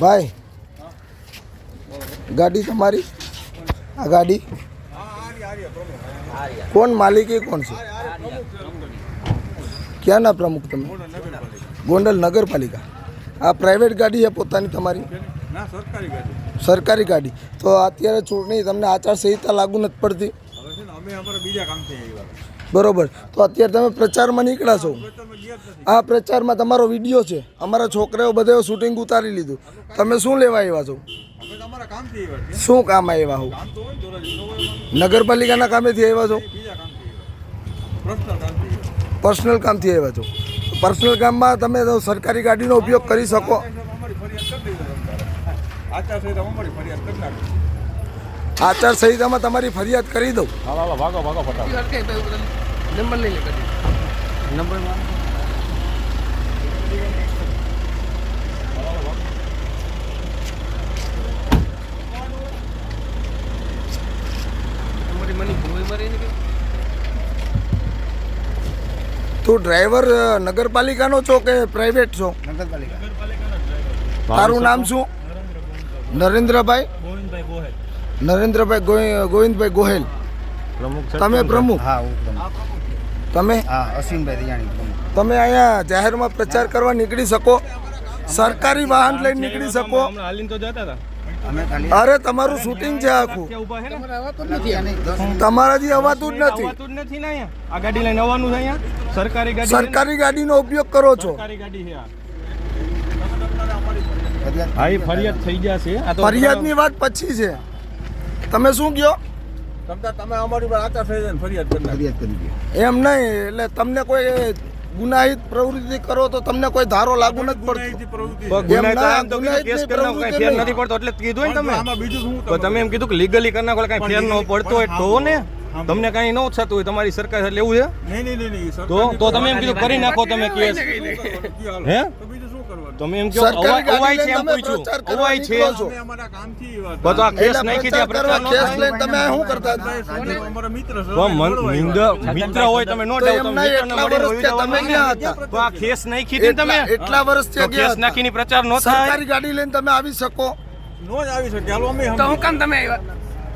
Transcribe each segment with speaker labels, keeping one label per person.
Speaker 1: ભાઈ ગાડી તમારી? આ ગાડી? કોણ માલિકી કોણ છે? ક્યાંના પ્રમુખ તમે? ગોંડલ નગરપાલિકા. આ પ્રાઇવેટ ગાડી છે પોતાની તમારી?
Speaker 2: સરકારી ગાડી.
Speaker 1: તો અત્યારે ચૂંટણી તમને આચારસંહિતા લાગુ નથી પડતી?
Speaker 2: અમે અમારા બીજા કામથી આવ્યા
Speaker 1: બરોબર. તો અત્યારે તમે પ્રચારમાં નીકળ્યા છો. આ પ્રચારમાં તમારો વીડિયો છે. અમારા છોકરાઓ બધે શૂટિંગ ઉતારી લીધું. તમે શું લેવા આવ્યા છો? શું કામ આવ્યા હો? નગરપાલિકાના કામેથી આવ્યા છો?
Speaker 2: પર્સનલ કામથી આવ્યા
Speaker 1: છો. પર્સનલ કામમાં તમે સરકારી ગાડીનો ઉપયોગ કરી શકો.
Speaker 2: આચાર સંહિતા અમારી ફરિયાદ કરી નાખી.
Speaker 1: આચારસંહિતામાં તમારી ફરિયાદ કરી દઉં.
Speaker 2: હાલો હાલો ભાગો ભાગો ફટાફટ.
Speaker 1: તું ડ્રાઈવર નગરપાલિકાનો છો કે પ્રાઇવેટ છો? તારું નામ શું? નરેન્દ્રભાઈ? નરેન્દ્રભાઈ ગોવિંદભાઈ ગોહેલ. તમે પ્રમુખ?
Speaker 3: હા હું પ્રમુખ.
Speaker 1: તમે?
Speaker 3: હા અસીમભાઈ દિયાણી
Speaker 1: તમે અહીંયા જાહેરમાં પ્રચાર કરવા નીકળી શકો. સરકારી વાહન લઈને નીકળી શકો. અરે તમારું શૂટિંગ છે આખું. તમારાથી અવાતું જ નથી
Speaker 4: આવતું જ નથી. ને અહીંયા? આ ગાડી લઈને આવવાનું છે અહીંયા? સરકારી ગાડી
Speaker 1: સરકારી ગાડીનો ઉપયોગ કરો છો.
Speaker 4: સરકારી ગાડી છે આ.
Speaker 3: ફરિયાદ
Speaker 4: થઈ ગયા છે. આ તો
Speaker 1: ફરિયાદની વાત પછી છે. તમે શું કહો
Speaker 2: તમે અમારી પર આચાર સંહિતાની ફરિયાદ કરી
Speaker 3: ફરિયાદ કરી દે.
Speaker 1: એમ નહીં એટલે તમને કોઈ ગુનાહિત પ્રવૃત્તિ કરો તો તમને કોઈ ધારો લાગુ નથી પડતો.
Speaker 4: નથી પડતો એટલે કીધું ને તમે?
Speaker 2: બીજું શું
Speaker 4: તમે એમ કીધું કે લીગલી કરી નાખો કઈ ફેર ન પડતો હોય તો ને? તમને કઈ ન થતું હોય તમારી સરકાર લેવું છે? તો તો તમે એમ કીધું કરી નાખો તમે કેસ. હે? તમે એમ કહો અવાય અવાય છે એમ
Speaker 1: તમે
Speaker 4: પૂછ્યું. અવાય છે.
Speaker 2: અમે અમારા કામથી આવ્યા
Speaker 4: તો આ કેસ નાખી દે
Speaker 1: પ્રચાર કેસ
Speaker 4: ન
Speaker 1: લઈને તમે શું કરતા
Speaker 2: અમારા મિત્ર છે
Speaker 4: મિત્ર હોય તમે નો ડાઉટ
Speaker 1: એમના એટલા વર્ષથી તમે ક્યાં હતા.
Speaker 4: તો આ કેસ નાખી દે તમે?
Speaker 1: એટલા-
Speaker 4: વર્ષ
Speaker 1: છે
Speaker 4: કેસ નાખીની પ્રચાર નો થાય?
Speaker 1: સરકારી ગાડી લઈને તમે આવી શકો.
Speaker 2: નો જ આવી શકે. હાલો અમે તો કામ તમે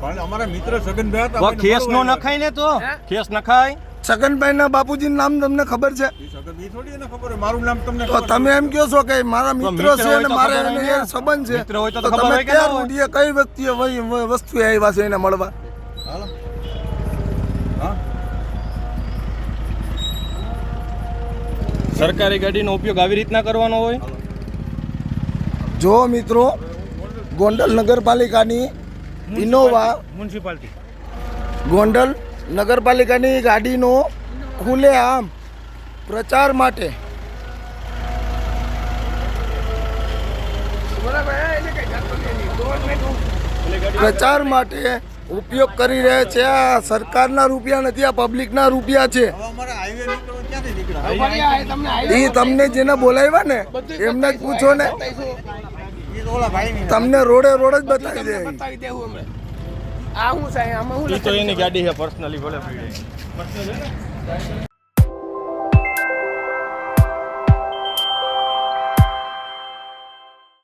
Speaker 2: પણ અમારા મિત્ર સગનભાઈ હતા
Speaker 4: કેસ નો નખાય ને તો? કેસ નખાય?
Speaker 1: છગનભાઈ ના બાપુજી નામ તમને ખબર છે?
Speaker 2: આવ્યા. સગન ઈ થોડી એને ખબર હોય. મારું નામ તમને
Speaker 1: તો તમે એમ કહો છો કે મારા મિત્ર છે અને મારે એને સંબંધ છે.
Speaker 4: તો
Speaker 1: તો તમે
Speaker 4: હોય કે ના
Speaker 1: ક્યાં ઉડીએ કઈ વ્યક્તિએ વહી આવ્યા છે એને મળવા?
Speaker 2: હાલો. હા.
Speaker 4: સરકારી ગાડીનો ઉપયોગ આવી રીતના કરવાનો હોય?
Speaker 1: જો મિત્રો ગોંડલ નગરપાલિકાની ઇનોવા
Speaker 4: મ્યુનિસિપાલિટી
Speaker 1: ગોંડલ નગરપાલિકાની ગાડીનો ખુલ્લેઆમ પ્રચાર માટે. પ્રચાર માટે ઉપયોગ કરી રહ્યા છે. આ સરકારના રૂપિયા નથી આ પબ્લિકના રૂપિયા છે.
Speaker 2: હવે અમારા હાઈવે નીકળવા ક્યાંથી નીકળ્યા?
Speaker 1: એ તમને જેને બોલાવ્યા ને એમને જ પૂછો ને. તમને રોડે રોડ જ બતાવી દે.
Speaker 4: એ તો એની ગાડી છે પર્સનલી ભલે પડી